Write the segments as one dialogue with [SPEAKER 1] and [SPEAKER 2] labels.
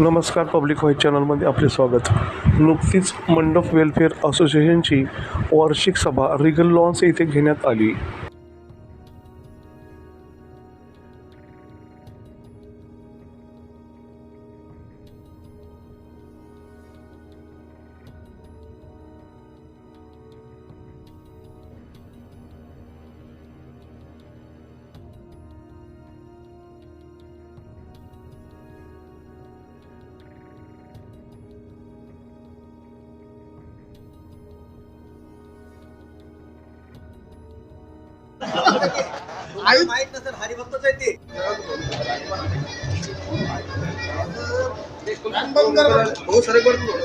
[SPEAKER 1] नमस्कार public white चॅनलमध्ये आपले स्वागत. नुकतीच मंडप वेलफेअर असोसिएशनची वार्षिक सभा रिगल लॉन्स येथे घेण्यात आली.
[SPEAKER 2] माहीत नसेल हरिभक्तच आहे ते. भाऊ सर करतो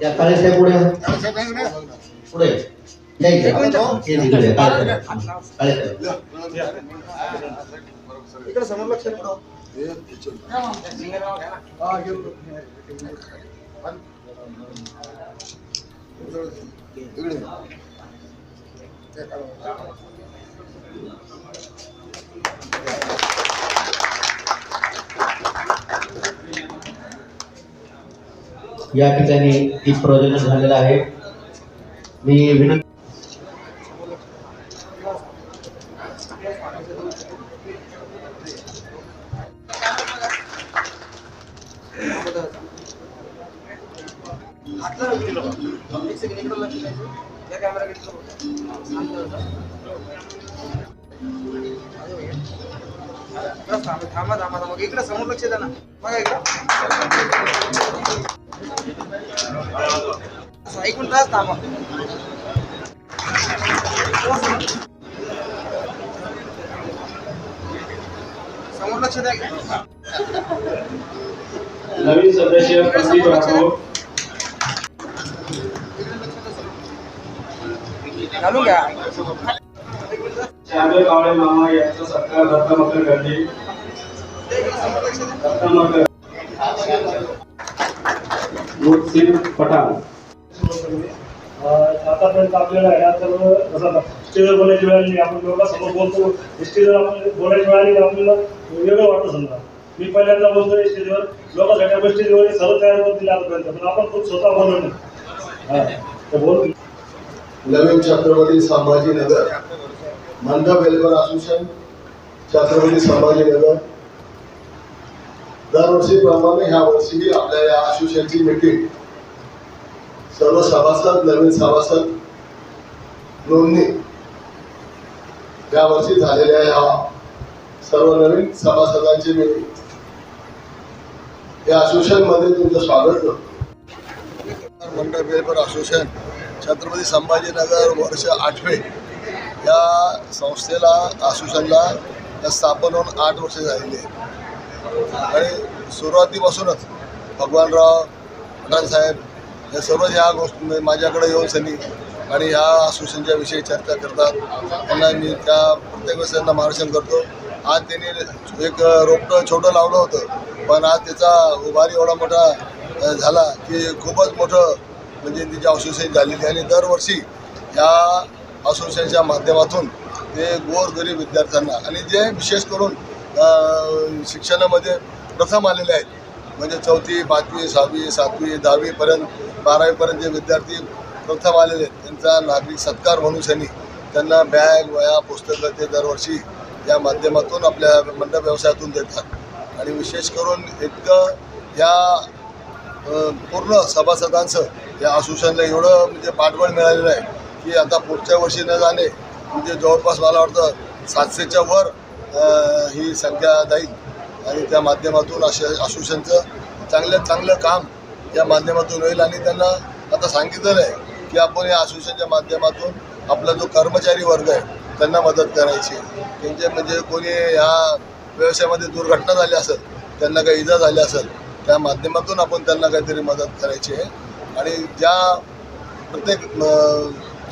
[SPEAKER 3] या काळेसाहेब पुढे. या. पुढे. या इथे. हे तिकडे, काळेसाहेब. काळेसाहेब.
[SPEAKER 2] इकडे समोर लक्ष द्या.
[SPEAKER 3] या ठिकाणी दीप प्रज्वलन झालेलं आहे मी विनंती
[SPEAKER 2] थांबा थांबा थांबा थांबा. इकडे समोर लक्ष द्या ना. बघा इकडे. ऐकून तास थांबा. समोर लक्ष द्या.
[SPEAKER 4] नवीन सदस्य
[SPEAKER 2] घालून घ्या.
[SPEAKER 4] श्यामल कावळे मामा यांचा सत्कार दत्तमकर गंडी दत्तमकर गुरसिंग पठाण.
[SPEAKER 5] आतापर्यंत आपल्याला या सर्व जसं स्टेजवर बोलायची वेळ आली आपण लोकांसमोर बोलतो. स्टेजवर आपण बोलायची वेळ आली की आपल्याला वेगळं वाटतं समजा. मी पहिल्यांदा बोलतोय स्टेजवर लोकांसाठी आपण स्टेजवर सर्व तयार करून दिले आतापर्यंत पण आपण खूप स्वतः बोललो नाही. तर बोल.
[SPEAKER 6] नवीन छत्रपती संभाजीनगर मंडप वेलफेअर असोसिएशन छत्रपती संभाजीनगर दरवर्षीप्रमाणे ह्या वर्षीही आपल्या या असोसिएशनची मीटिंग सर्व सभासद नवीन सभासद नोंदणी यावर्षी झालेल्या ह्या सर्व नवीन सभासदांची मी या असोसिएशनमध्ये तुमचं स्वागत. करतो मंडळ वेलफेअर असोसिएशन छत्रपती संभाजीनगर वर्ष आठवे या संस्थेला असोसिएशनला स्थापन होऊन आठ वर्ष झालेली आहेत. आणि सुरुवातीपासूनच भगवानराव पठाणसाहेब हे सर्व ह्या गोष्टी म्हणजे माझ्याकडे येऊन सनी आणि ह्या असोसिएशनच्या विषयी चर्चा करतात. त्यांना मी त्या प्रत्येक वेळेस त्यांना मार्गदर्शन करतो. आज त्यांनी एक रोपटं छोटं लावलं होतं. पण आज त्याचा उभारी एवढा मोठा झाला की खूपच मोठं म्हणजे तिची असोसिएशन झालेली आहे आणि दरवर्षी या असोसिएशनच्या माध्यमातून ते गोरगरीब विद्यार्थ्यांना आणि जे विशेष करून शिक्षणामध्ये प्रथम आलेले आहेत म्हणजे चौथी पाचवी सहावी सातवी दहावीपर्यंत बारावीपर्यंत जे विद्यार्थी प्रथम आलेले आहेत त्यांचा नागरिक सत्कार म्हणून त्यांनी त्यांना बॅग वया पुस्तकं ते दरवर्षी या माध्यमातून आपल्या मंडप व्यवसायातून देतात. आणि विशेष करून इतकं या पूर्ण सभासदांचं या असोसिएशनला एवढं म्हणजे पाठबळ मिळालेलं आहे की आता पुढच्या वर्षी न जाणे म्हणजे जवळपास मला वाटतं सातशेच्या वर ही संख्या जाईल. आणि त्या माध्यमातून अशा असोसिएशनचं चांगलं चांगलं काम या माध्यमातून होईल. आणि त्यांना आता सांगितलेलं आहे की आपण या असोसिएशनच्या माध्यमातून आपला जो कर्मचारी वर्ग आहे त्यांना मदत करायची. त्यांचे म्हणजे कोणी ह्या व्यवसायामध्ये दुर्घटना झाली असेल त्यांना काही इजा झाली असेल त्या माध्यमातून आपण त्यांना काहीतरी मदत करायची आहे. आणि ज्या प्रत्येक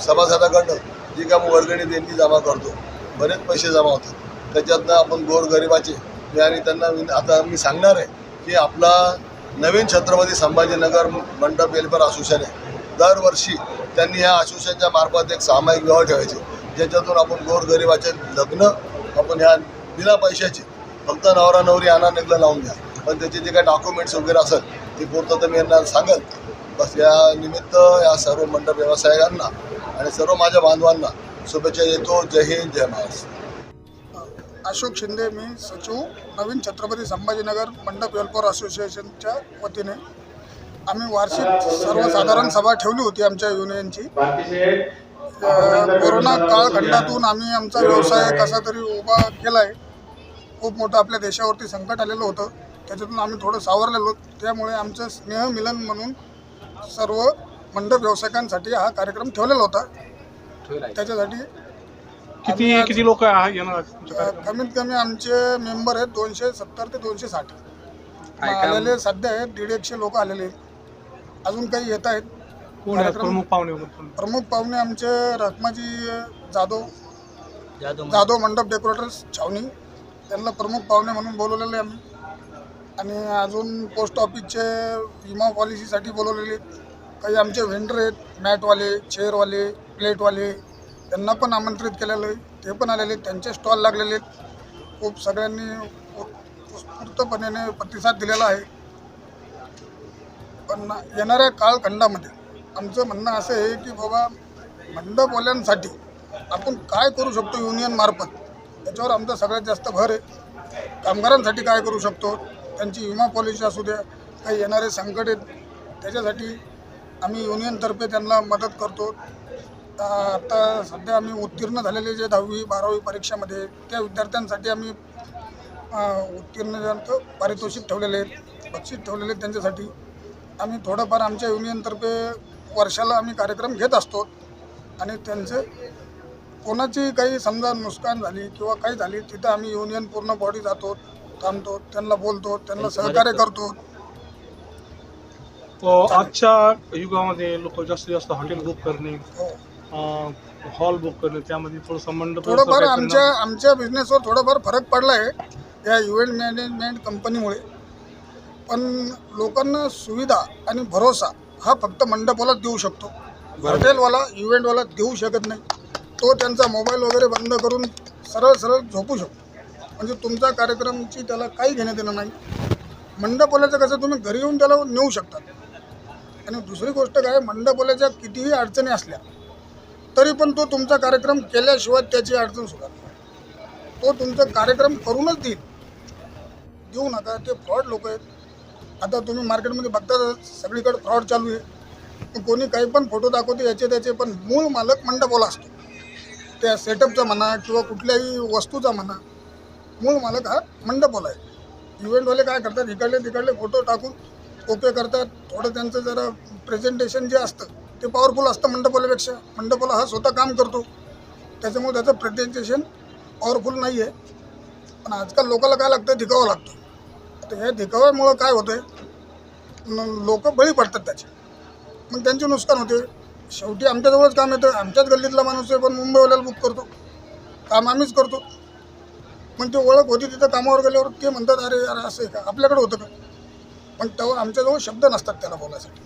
[SPEAKER 6] सभासदाकडनं जी का वर्गणी देणगी जमा करतो बरेच पैसे जमा होतात. त्याच्यातनं आपण गोरगरिबाचे आणि त्यांना आता मी सांगणार आहे की आपला नवीन छत्रपती संभाजीनगर मंडप वेलफेअर असोसिएशन आहे दरवर्षी त्यांनी ह्या असोसिएशनच्या मार्फत एक सामायिक व्यवहार ठेवायचे. ज्याच्यातून आपण गोरगरिबाचे लग्न आपण ह्या बिना पैशाचे फक्त नवरा नवरी आणा निघलं लावून द्या पण त्याचे जे काही डॉक्युमेंट्स वगैरे असेल ते पूर्तता मी यांना सांगेल. बस या निमित्त या सर्व मंडप व्यावसायिकांना आणि सर्व माझ्या बांधवांना शुभेच्छा देतो. जय हिंद जय महाराष्ट्र.
[SPEAKER 7] अशोक शिंदे मी सचिव नवीन छत्रपती संभाजीनगर मंडप वेलफेअर असोसिएशनच्या वतीने. आम्ही वार्षिक सर्वसाधारण सभा ठेवली होती आमच्या युनियनची. कोरोना काळखंडातून आम्ही आमचा व्यवसाय कसा तरी उभा केला आहे खूप मोठं आपल्या देशावरती संकट आलेलं होतं. त्याच्यातून आम्ही थोडं सावरलेलो. त्यामुळे आमचं स्नेहमिलन म्हणून सर्व मंडप व्यावसायिकांसाठी हा कार्यक्रम ठेवलेला होता. त्याच्यासाठी
[SPEAKER 1] किती किती लोक येणार?
[SPEAKER 7] कमीत कमी आमचे मेंबर आहेत दोनशे सत्तर ते दोनशे साठ. आलेले सध्या आहेत दीड एकशे लोक आलेले आहेत. अजून काही येत आहेत.
[SPEAKER 1] प्रमुख पाहुणे?
[SPEAKER 7] प्रमुख पाहुणे आमचे रखमाजी जाधव. जाधव मंडप डेकोरेटर्स छावणी. त्यांना प्रमुख पाहुणे म्हणून बोलवलेले आम्ही. आणि अजून पोस्ट ऑफिसचे विमा पॉलिसीसाठी बोलवलेले काही आमचे व्हेंडर आहेत मॅटवाले चेअरवाले प्लेटवाले त्यांना पण आमंत्रित केलेलं आहे. ते पण आलेले आहेत त्यांचे स्टॉल लागलेले आहेत. खूप सगळ्यांनी उत्स्फूर्तपणे प्रतिसाद दिलेला आहे. पण येणाऱ्या काळखंडामध्ये आमचं म्हणणं असं आहे की बाबा मंडपवाल्यांसाठी आपण काय करू शकतो युनियन मार्फत? याच्यावर आमचा सगळ्यात जास्त भर आहे. कामगारांसाठी काय करू शकतो? त्यांची विमा पॉलिसी असू द्या काही येणारे संकट आहेत त्याच्यासाठी आम्ही युनियनतर्फे त्यांना मदत करतो. आता सध्या आम्ही उत्तीर्ण झालेले जे दहावी बारावी परीक्षामध्ये त्या विद्यार्थ्यांसाठी आम्ही उत्तीर्ण ज्यांचं पारितोषिक ठेवलेले आहेत बक्षीस ठेवलेले आहेत त्यांच्यासाठी. आम्ही थोडंफार आमच्या युनियनतर्फे वर्षाला आम्ही कार्यक्रम घेत असतो आणि त्यांचे कोणाची काही समजा नुकसान झाली किंवा काही झाली तिथं आम्ही युनियन पूर्ण बॉडी जातो. थांबतो त्यांना बोलतो त्यांना सहकार्य करतो.
[SPEAKER 1] अ, आजच्या युगामध्ये लोक जास्तीत जास्त हॉटेल बुक करणे
[SPEAKER 7] हो.
[SPEAKER 1] हॉल बुक करणे त्यामध्ये थोडंसं मंडप
[SPEAKER 7] थोडंफार आमच्या? आमच्या बिझनेसवर थोडाफार फरक पडला आहे या इव्हेंट मॅनेजमेंट कंपनीमुळे पण लोकांना सुविधा आणि भरोसा हा फक्त मंडपाला देऊ शकतो. हॉटेलवाला इव्हेंटवाला देऊ शकत नाही. तो त्यांचा मोबाईल वगैरे बंद करून सरळ सरळ झोपू शकतो. म्हणजे तुमचा कार्यक्रमची त्याला काही घेणं देणं नाही. मंडपोल्याचं कसं तुम्ही घरी येऊन त्याला नेऊ शकता. आणि दुसरी गोष्ट काय मंडपोल्याच्या कितीही अडचणी असल्या तरी पण तो तुमचा कार्यक्रम केल्याशिवाय त्याची अडचण सुद्धा तो तुमचा कार्यक्रम करूनच देईल. देऊ नका ते फ्रॉड लोक आहेत. आता तुम्ही मार्केटमध्ये बघता सगळीकडे फ्रॉड चालू आहे. कोणी काही पण फोटो दाखवते याचे त्याचे पण मूळ मालक मंडपोला असतो. त्या सेटअपचा म्हणा किंवा कुठल्याही वस्तूचा म्हणा मूळ मालक हा मंडपवाला आहे. इव्हेंटवाले काय करतात? इकडले तिकडले फोटो टाकून ओके करतात. थोडं त्यांचं जरा प्रेझेंटेशन जे असतं ते पॉवरफुल असतं मंडपवाल्यापेक्षा. मंडपवाला हा स्वतः काम करतो. त्याच्यामुळे त्याचं प्रेझेंटेशन पॉवरफुल नाही आहे पण आजकाल लोकाला काय लागतं? दिखावा लागतो. तर ह्या दिखाव्यामुळं काय होतं आहे लोक बळी पडतात त्याचे. मग त्यांचे नुकसान होते. शेवटी आमच्याजवळच काम येतं. आमच्याच गल्लीतला माणूस आहे पण मुंबईवाल्याला बुक करतो. काम आम्हीच करतो. मग ते ओळख होती तिथं कामावर गेल्यावर ते म्हणतात अरे अरे असं आहे का? आपल्याकडे होतं का? पण तेव्हा आमच्याजवळ शब्द नसतात त्याला बोलायसाठी.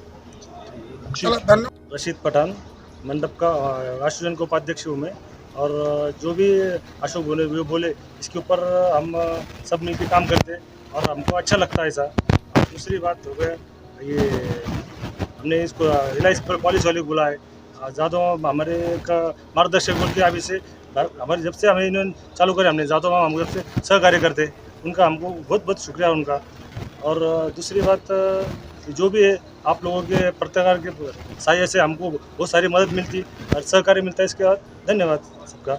[SPEAKER 7] चला धन्यवाद.
[SPEAKER 5] रशीद पठान मंडप का अ, राष्ट्रीय को उपाध्यक्ष हूँ मैं। और जो भी अशोक बोले वो बोले इसके ऊपर हम सब मिलकर काम करते हैं। और हमको अच्छा लगता है ऐसा। दूसरी बात हो गया ये हमने इसको रिलायंस पर कॉलेज वाले को बुला है। अ, जादव हमारे का मार्गदर्शक बोल के अभी से हमारे जब से हमें इन्होंने चालू करे, हमने जादव हम जब से सहकार्य करते, उनका हमको बहुत बहुत शुक्रिया उनका। और दूसरी बात जो भी है आप लोगों के प्रत्याकार के सहाय से हमको बहुत सारी मदद मिलती और सहकार्य मिलता है इसके बाद। धन्यवाद सबका।